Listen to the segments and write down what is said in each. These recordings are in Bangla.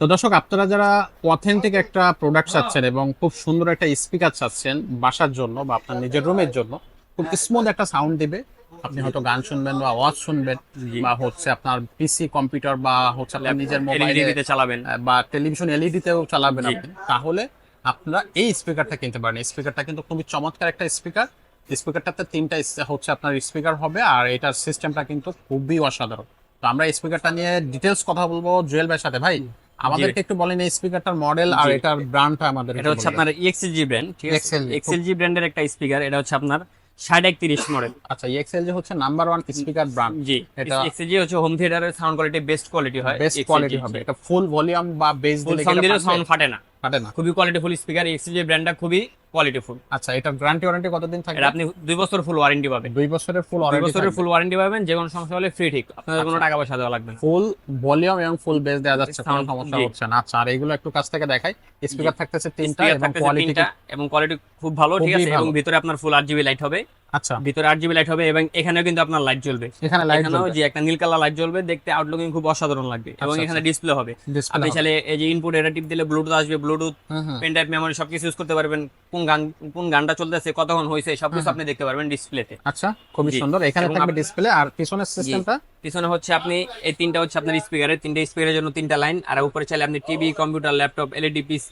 তো দর্শক আপনারা যারা অথেন্টিক একটা প্রোডাক্ট চাচ্ছেন এবং খুব সুন্দর একটা স্পিকার চাচ্ছেন বাসার জন্য বা আপনার নিজের রুমের জন্য খুব স্মুথ একটা সাউন্ড দিবে। আপনি হয়তো গান শুনবেন বা ওয়াজ শুনবেন বা হচ্ছে আপনার পিসি কম্পিউটার বা হচ্ছে আপনার নিজের মোবাইলে এলইডি চালাবেন। বা টেলিভিশন এলইডিতেও চালাবেন আপনি। তাহলে আপনারা এই স্পিকারটা কিনতে পারেন। স্পিকারটা কিন্তু খুবই চমৎকার একটা স্পিকার স্পিকারটাতে তিনটা হচ্ছে আপনার স্পিকার হবে আর এটার সিস্টেমটা কিন্তু খুবই অসাধারণ। তো আমরা স্পিকারটা নিয়ে ডিটেলস কথা বলব জুয়েল ভাইয়ের সাথে। ভাই আমাদেরকে একটু বলেন এই স্পিকারটার মডেল আর এটার ব্র্যান্ডটা আমাদের এটা হচ্ছে আপনার এক্সএলজি ব্র্যান্ড ঠিক আছে? এক্সএলজি ব্র্যান্ডের একটা স্পিকার এটা হচ্ছে আপনার ষাট একত্রিশ মডেল আচ্ছা এক্সএল যে হচ্ছে নাম্বার ওয়ান স্পিকার ব্র্যান্ড জি এটা- এক্সএলজি হচ্ছে হোম থিয়েটারের সাউন্ড কোয়ালিটি বেস্ট কোয়ালিটি হয় বেস্ট কোয়ালিটি হবে। এটা ফুল ভলিউম বা বেস দিলে সাউন্ড ফাটে না। ফাটে না। খুবই কোয়ালিটিফুল স্পিকার এক্সএলজি ব্র্যান্ডটা খুবই কোয়ালিটিফুল আচ্ছা এটার গ্যারান্টি ওয়ারেন্টি কতদিন থাকবে? এটা আপনি দুই বছর ফুল ওয়ারেন্টি পাবেন। দুই বছরের ফুল ওয়ারেন্টি বছরের ফুল ওয়ারেন্টি পাবেন যে কোনো সমস্যা হলে ফ্রি ঠিক। আপনাদের কোনো টাকা পয়সা দেওয়া লাগবে না। ফুল ভলিউম এবং ফুল বেস দেওয়া যাচ্ছে কোনো সমস্যা হচ্ছে না। আচ্ছা আর এগুলো একটু কাছ থেকে দেখাই। স্পিকার থাকতেছে তিনটা এবং থাকতেছে কোয়ালিটি এবং কোয়ালিটি খুব ভালো ঠিক আছে? এবং ভিতরে আপনার ফুল আট জিবি লাইট হবে। আচ্ছা। ভিতরে আট জিবি লাইট হবে এবং এখানেও কিন্তু আপনার লাইট জ্বলবে। এখানে লাইট এখানেও যে একটা নীল কালার লাইট জ্বলবে দেখতে আউটলুকিং খুব অসাধারণ লাগবে এবং আচ্ছা, এখানে ডিসপ্লে হবে। আপনি চাইলে এই যে ইনপুট এটা টিপ দিলে ব্লুটুথ আসবে ব্লুটুথ পেন ড্রাইভ মেমোরি সবকিছু ইউজ করতে পারবেন। কোন গান কোন গানটা চলতেছে কতক্ষণ হয়েছে সবকিছু আপনি দেখতে পারবেন ডিসপ্লেতে আচ্ছা খুবই সুন্দর। এখানে থাকবে ডিসপ্লে আর পিছনের সিস্টেমটা পিছনে হচ্ছে আপনি এই তিনটা হচ্ছে আপনার স্পিকারের তিনটা স্পিকারের জন্য তিনটা লাইন আর উপরে চাইলে আপনি TV computer laptop LED piece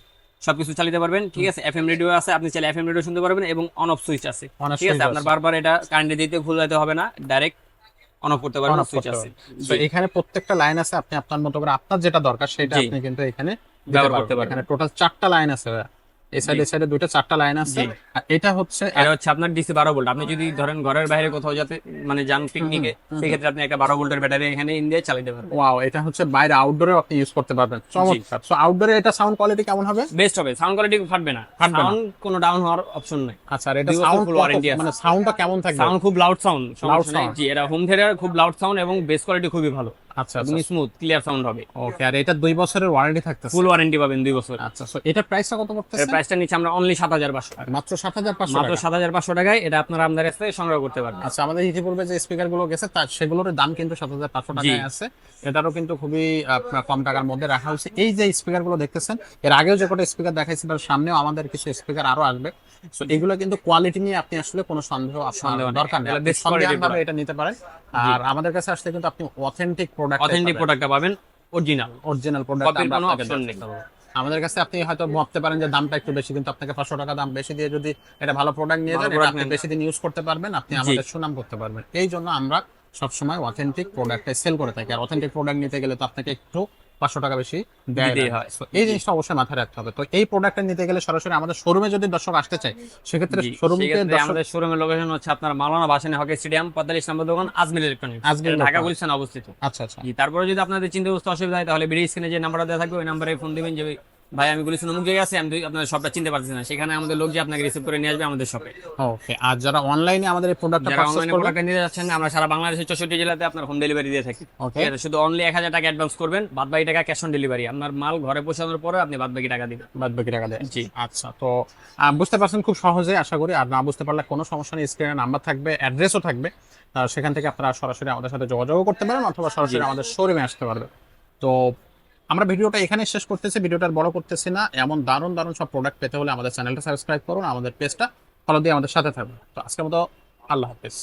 সবকিছু চালিয়ে পারবেন। ঠিক আছে এফএম রেডিও আছে আপনি চাইলে এফএম রেডিও শুনতে পারবেন এবং অন অফ সুইচ আছে। ঠিক আছে আপনার বারবার এটা কারেন্টে দিতে ভুল যেতে হবে না ডাইরেক্ট অন অফ করতে পারবেন সুইচ আছে। তো এখানে প্রত্যেকটা লাইন আছে আপনি আপনার মতো করে আপনার যেটা দরকার সেটা আপনি কিন্তু এখানে ব্যবহার করতে পারবেন। এখানে টোটাল চারটা লাইন আছে এই সাইডে সাইডে দুইটা চারটা লাইন আছে। এটা হচ্ছে এটা হচ্ছে আপনার ডিসি বারো ভোল্ট আপনি যদি ধরেন ঘরের বাইরে কোথাও যাতে মানে যান পিকনিকে সেক্ষেত্রে আপনি একটা বারো ভোল্টের ব্যাটারি এখানে ইন দিয়ে চালাতে পারবেন। ওয়াও এটা হচ্ছে বাইরে আউটডোরে আপনি ইউজ করতে পারবেন। চমৎকার। সো আউটডোরে এটা সাউন্ড কোয়ালিটি কেমন হবে? বেস্ট হবে। সাউন্ড কোয়ালিটি ফাটবে না। সাউন্ড কোনো ডাউন হওয়ার অপশন নাই। আচ্ছা আর এটা সাউন্ড আছে। মানে সাউন্ডটা কেমন থাকবে? সাউন্ড খুব লাউড সাউন্ড নেই। sound। জি এটা হোম থিয়েটার খুব লাউড সাউন্ড এবং বেস কোয়ালিটি খুবই ভালো। আচ্ছা আচ্ছা। স্মুথ ক্লিয়ার সাউন্ড হবে। ওকে আর এটা দুই বছরের ওয়ারেন্টি থাকতেছে? ফুল ওয়ারেন্টি পাবেন দুই বছর আচ্ছা সো এটা প্রাইসটা কত পড়তেছে? প্রাইসটা নিচ্ছে আমরা অনলি সাত হাজার পাঁচশো টাকা। মাত্র সাত হাজার পাঁচশো মাত্র সাত হাজার পাঁচশো টাকায় এটা আপনারা আমাদের কাছ সংগ্রহ করতে পারবেন। আচ্ছা আমাদের ইতিপূর্বে যে স্পিকারগুলো গেছে তার সেগুলোর দাম কিন্তু সাত হাজার পাঁচশো টাকায় আছে। এটারও কিন্তু খুবই কম টাকার মধ্যে রাখা হয়েছে। এই যে স্পিকারগুলো দেখতেছেন এর আগেও যে কটা স্পিকার দেখাইছি তার সামনেও আমাদের কিছু স্পিকার আরও আসবে। তো এগুলো কিন্তু কোয়ালিটি নিয়ে আপনি আসলে কোনো সন্দেহ আপনার দরকার নেই। product। এটা নিতে পারেন। আর আমাদের কাছে আসলে কিন্তু আপনি অথেন্টিক প্রোডাক্ট অথেন্টিক প্রোডাক্টটা পাবেন অরিজিনাল অরিজিনাল প্রোডাক্ট আমরা আপনাকে অপশন নেই। আমাদের কাছে আপনি হয়তো ভাবতে পারেন যে দামটা একটু বেশি কিন্তু আপনাকে পাঁচশো টাকা দাম বেশি দিয়ে যদি এটা ভালো প্রোডাক্ট নিয়ে যান আপনি বেশি দিন ইউজ করতে পারবেন আপনি আমাদের সুনাম করতে পারবেন। এই জন্য আমরা সবসময় অথেন্টিক প্রোডাক্টটা সেল করে থাকি। আর অথেন্টিক প্রোডাক্ট নিতে গেলে তো আপনাকে একটু পাঁচশো টাকা বেশি দেয় হয়। এই জিনিসটা অবশ্যই মাথায় রাখতে হবে। তো এই প্রোডাক্টটা নিতে গেলে সরাসরি আমাদের শোরুমে যদি দর্শক আসতে চাই সেক্ষেত্রে শোরুমকে আমাদের শোরুমের লোকেশন হচ্ছে আপনার মালানা বাসানি হকি স্টেডিয়াম পঁয়তাল্লিশ নম্বর দোকান আজমির ইলেকট্রনিক্স আজমির ঢাকা electronics। অবস্থিত। আচ্ছা আচ্ছা। তারপরে যদি আপনাদের চিন্তা অসুবিধা হয় তাহলে বিড়ি স্ক্রিনে যে নাম্বারটা দেওয়া থাকবে ওই নাম্বারে ফোন দিবেন যে ভাই আমি গুলিস্তান অমুক জায়গায় আছি আমি আপনাদের সবটা চিনতে পারছি না। সেখানে আমাদের লোক যে আপনাকে রিসিভ করে নিয়ে আসবে আমাদের শপে ওকে আর যারা অনলাইনে আমাদের এই প্রোডাক্টটা যারা অনলাইনে প্রোডাক্ট নিতে যাচ্ছেন আমরা সারা বাংলাদেশের চৌষট্টি জেলাতে আপনার হোম ডেলিভারি দিয়ে থাকি। ওকে শুধু অনলি এক হাজার টাকা অ্যাডভান্স করবেন বাদ বাকি টাকা ক্যাশ অন ডেলিভারি আপনার মাল ঘরে পৌঁছানোর পরে আপনি বাদ বাকি টাকা দিবেন। বাদ বাকি টাকা দেয় জি। আচ্ছা তো বুঝতে পারছেন খুব সহজে আশা করি। আর না বুঝতে পারলে কোনো সমস্যা নেই স্ক্রিনে নাম্বার থাকবে অ্যাড্রেসও থাকবে। সেখান থেকে আপনারা সরাসরি আমাদের সাথে যোগাযোগও করতে পারেন অথবা সরাসরি। আমাদের শোরুমে আসতে পারবেন। তো আমরা ভিডিওটা এখানে শেষ করতেছি ভিডিওটা বড় করতেছি না। এমন দারুণ দারুণ সব প্রোডাক্ট পেতে হলে আমাদের চ্যানেলটা সাবস্ক্রাইব করুন, আমাদের পেজটা ফলো দিয়ে আমাদের সাথে থাকবে তো আজকের মতো আল্লাহ হাফেজ।